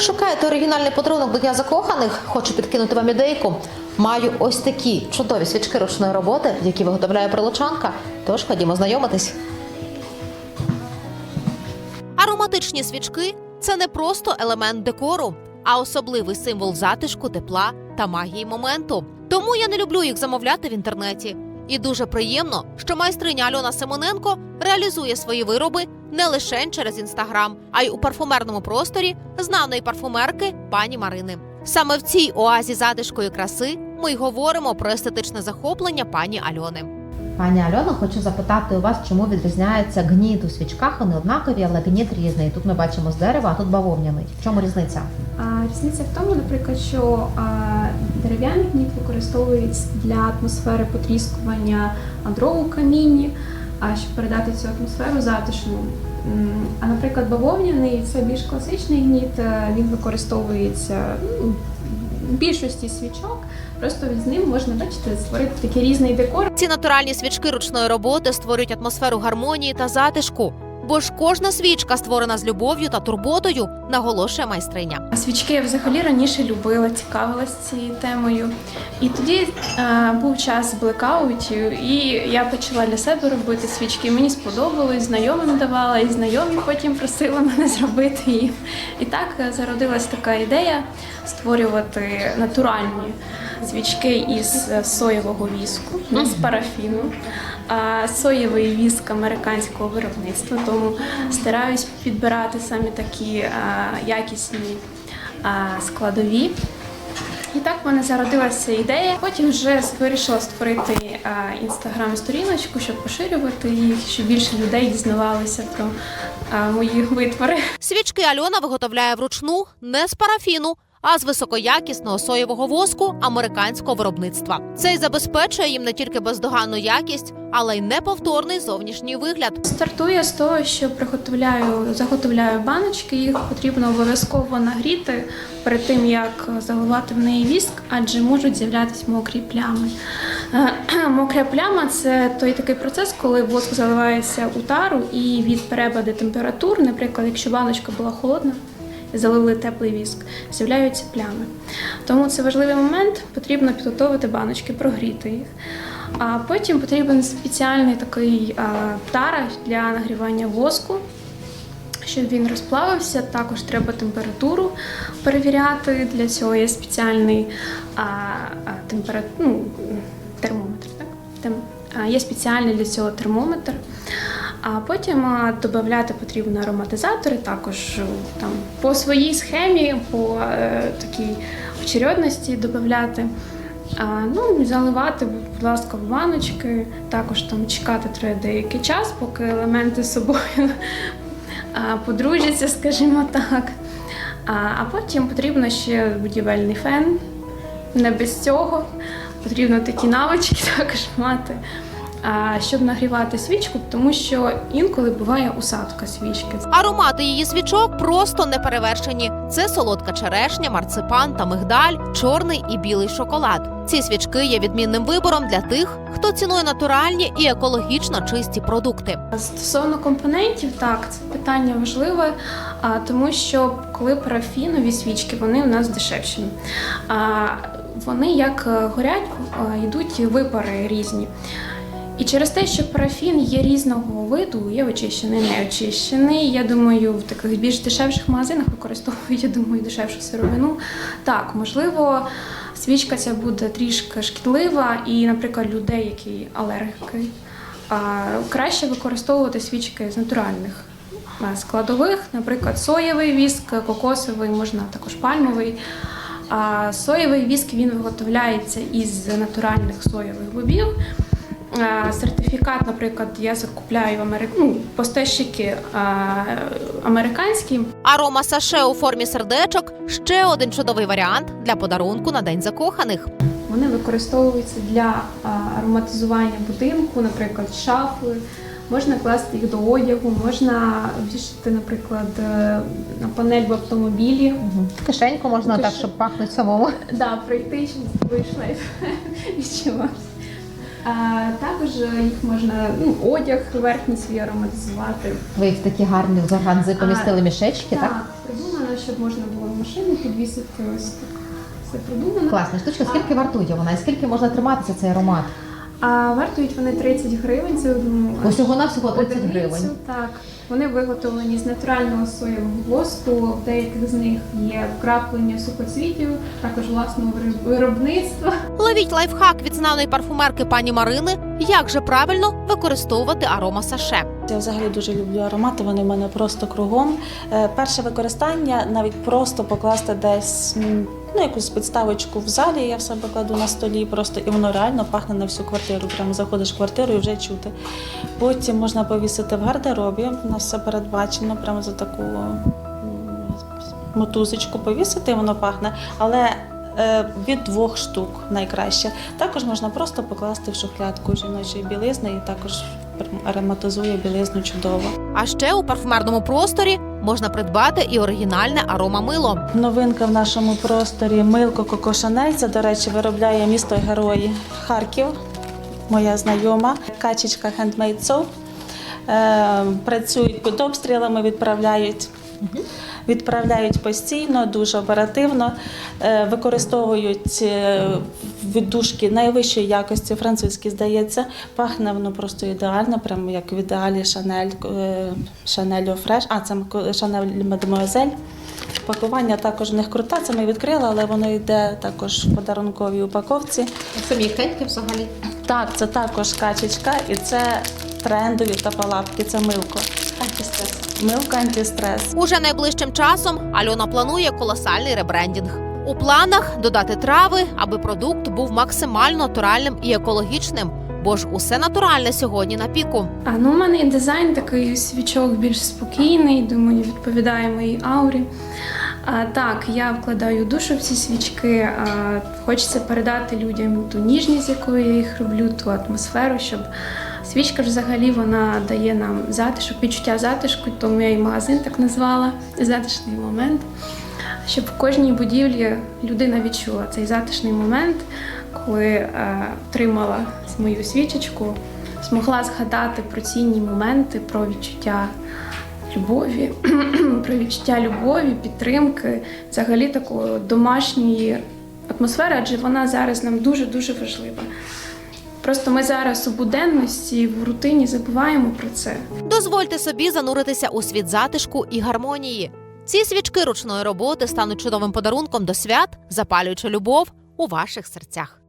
Шукаєте оригінальний подарунок до Дня закоханих? Хочу підкинути вам ідейку. Маю ось такі чудові свічки ручної роботи, які виготовляє прилучанка. Тож ходімо знайомитись. Ароматичні свічки це не просто елемент декору, а особливий символ затишку, тепла та магії моменту. Тому я не люблю їх замовляти в інтернеті. І дуже приємно, що майстриня Альона Симоненко реалізує свої вироби не лише через інстаграм, а й у парфумерному просторі знаної парфумерки пані Марини. Саме в цій оазі затишку і краси ми й говоримо про естетичне захоплення пані Альони. Пані Альона, хочу запитати у вас, чому відрізняється гніт у свічках? Вони однакові, але гніт різний. Тут ми бачимо з дерева, а тут бавовняний. В чому різниця? А, Різниця в тому, наприклад, що а, дерев'яний гніт використовується для атмосфери потріскування дров у камінні, а щоб передати цю атмосферу затишну. А наприклад, бавовняний це більш класичний гніт, е, він використовується ну, в більшості свічок. Просто з ним можна бачити створити такий різний декор. Ці натуральні свічки ручної роботи створюють атмосферу гармонії та затишку. Бо ж кожна свічка створена з любов'ю та турботою, наголошує майстриня. Свічки я взагалі раніше любила, цікавилась цією темою. І тоді е, був час блекаутів, і я почала для себе робити свічки. Мені сподобалось, знайомим давала, і знайомі потім просили мене зробити їх. І так е, зародилась така ідея створювати натуральні свічки із е, соєвого віску, не з парафіну. А соєвий віск американського виробництва, тому стараюсь підбирати саме такі а, якісні а, складові. І так в мене зародилася ідея. Потім вже вирішила створити інстаграм-сторіночку, щоб поширювати їх, щоб більше людей дізнавалися про мої витвори. Свічки Альона виготовляє вручну не з парафіну, а з високоякісного соєвого воску американського виробництва. Це й забезпечує їм не тільки бездоганну якість, але й неповторний зовнішній вигляд. Стартує з того, що приготовляю, заготовляю баночки. Їх потрібно обов'язково нагріти перед тим, як заливати в неї віск, адже можуть з'являтися мокрі плями. Е, Мокря пляма це той такий процес, коли воск заливається у тару і від перепаду температур, наприклад, якщо баночка була холодна. Залили теплий віск, з'являються плями. Тому це важливий момент. Потрібно підготувати баночки, прогріти їх. А потім потрібен спеціальний такий тара для нагрівання воску, щоб він розплавився. Також треба температуру перевіряти. Для цього є спеціальний а, а, ну, термометр. Так? Тем... А, є спеціальний для цього термометр. А потім додати потрібно ароматизатори, також е, там по своїй схемі, по е, такій очередності додати. А, ну, заливати, будь ласка, в баночки. Також там чекати треба деякий час, поки елементи з собою подружаться, скажімо так. А, а потім потрібно ще будівельний фен. Не без цього. Потрібно такі навички також мати. А, щоб нагрівати свічку, тому що інколи буває усадка свічки. Аромати її свічок просто неперевершені. Це солодка черешня, марципан та мигдаль, чорний і білий шоколад. Ці свічки є відмінним вибором для тих, хто цінує натуральні і екологічно чисті продукти. Стосовно компонентів, так, це питання важливе, тому що коли парафінові свічки, вони у нас дешевші. А, вони як е, горять, йдуть випари різні. І через те, що парафін є різного виду, є очищений, не очищений. Я думаю, в таких більш дешевших магазинах використовують, я думаю, дешевшу сировину. Так, можливо, свічка ця буде трішки шкідлива, і, наприклад, людей, які алергіки, краще використовувати свічки з натуральних складових, наприклад, соєвий віск, кокосовий, можна також пальмовий. А соєвий віск він виготовляється із натуральних соєвих бобів. А, Сертифікат, наприклад, я закупляю в Америку ну, поставщики американські. Арома саше у формі сердечок ще один чудовий варіант для подарунку на день закоханих. Вони використовуються для ароматизування будинку, наприклад, шафи. Можна класти їх до одягу, можна вішати, наприклад, е, на панель в автомобілі. Кишеньку можна Кишень- так, щоб пахнути самому. Да, пройти, щоб вийшла і відчувався. А, також їх можна ну, одяг верхній свій ароматизувати. Ви їх такі гарні в органзи помістили мішечки, так? Так, придумано, щоб можна було в машину підвісити. Ось так. Це придумано. Класна штучка. Скільки вартує вона? І скільки можна триматися цей аромат? А вартують вони 30 гривень. Це одну Усього навсього 30 одиницю. гривень. Так. Вони виготовлені з натурального соєвого воску. В деяких з них є вкраплення сухоцвітів, також власного виробництва. Ловіть лайфхак від знаної парфумерки пані Марини, як же правильно використовувати арома саше. Я взагалі дуже люблю аромати, вони в мене просто кругом. Е, Перше використання навіть просто покласти десь ну, якусь підставочку в залі, я в себе кладу на столі, просто і воно реально пахне на всю квартиру. Прямо заходиш в квартиру і вже чути. Потім можна повісити в гардеробі, у нас все передбачено, прямо за таку мотузочку повісити, воно пахне. Але е, від двох штук найкраще. Також можна просто покласти в шухлядку жіночої білизни і також ароматизує білизну чудово. А ще у парфумерному просторі можна придбати і оригінальне арома мило. Новинка в нашому просторі Милко Коко Шанель. Це, до речі, виробляє місто Герої Харків. Моя знайома качечка. Е, працюють під обстрілами, відправляють. Відправляють постійно, дуже оперативно, Е, використовують е, віддушки найвищої якості, французькі, здається. Пахне воно просто ідеально, прямо як в ідеалі Шанель Шанель Фреш. А, це Шанель Мадемуазель. Пакування також в них круте, це ми відкрили, але воно йде також в подарунковій упаковці. Це м'якеньке взагалі. Так, це також качечка і це трендові тапалапки, це милко. Антистрес. Милко антистрес. Уже найближчим часом Альона планує колосальний ребрендінг. У планах додати трави, аби продукт був максимально натуральним і екологічним, бо ж усе натуральне сьогодні на піку. А ну, у мене і дизайн такий свічок більш спокійний, думаю, відповідає моїй аурі. А, так, я вкладаю душу в ці свічки. А, хочеться передати людям ту ніжність, якою я їх роблю, ту атмосферу, щоб свічка ж взагалі вона дає нам затишок, відчуття затишку, тому я і магазин так назвала затишний момент. Щоб в кожній будівлі людина відчула цей затишний момент, коли е, отримала мою свічечку, змогла згадати про цінні моменти, про відчуття любові, про відчуття любові, підтримки, взагалі такої домашньої атмосфери, адже вона зараз нам дуже-дуже важлива. Просто ми зараз у буденності, в рутині забуваємо про це. Дозвольте собі зануритися у світ затишку і гармонії. Ці свічки ручної роботи стануть чудовим подарунком до свят, запалюючи любов у ваших серцях.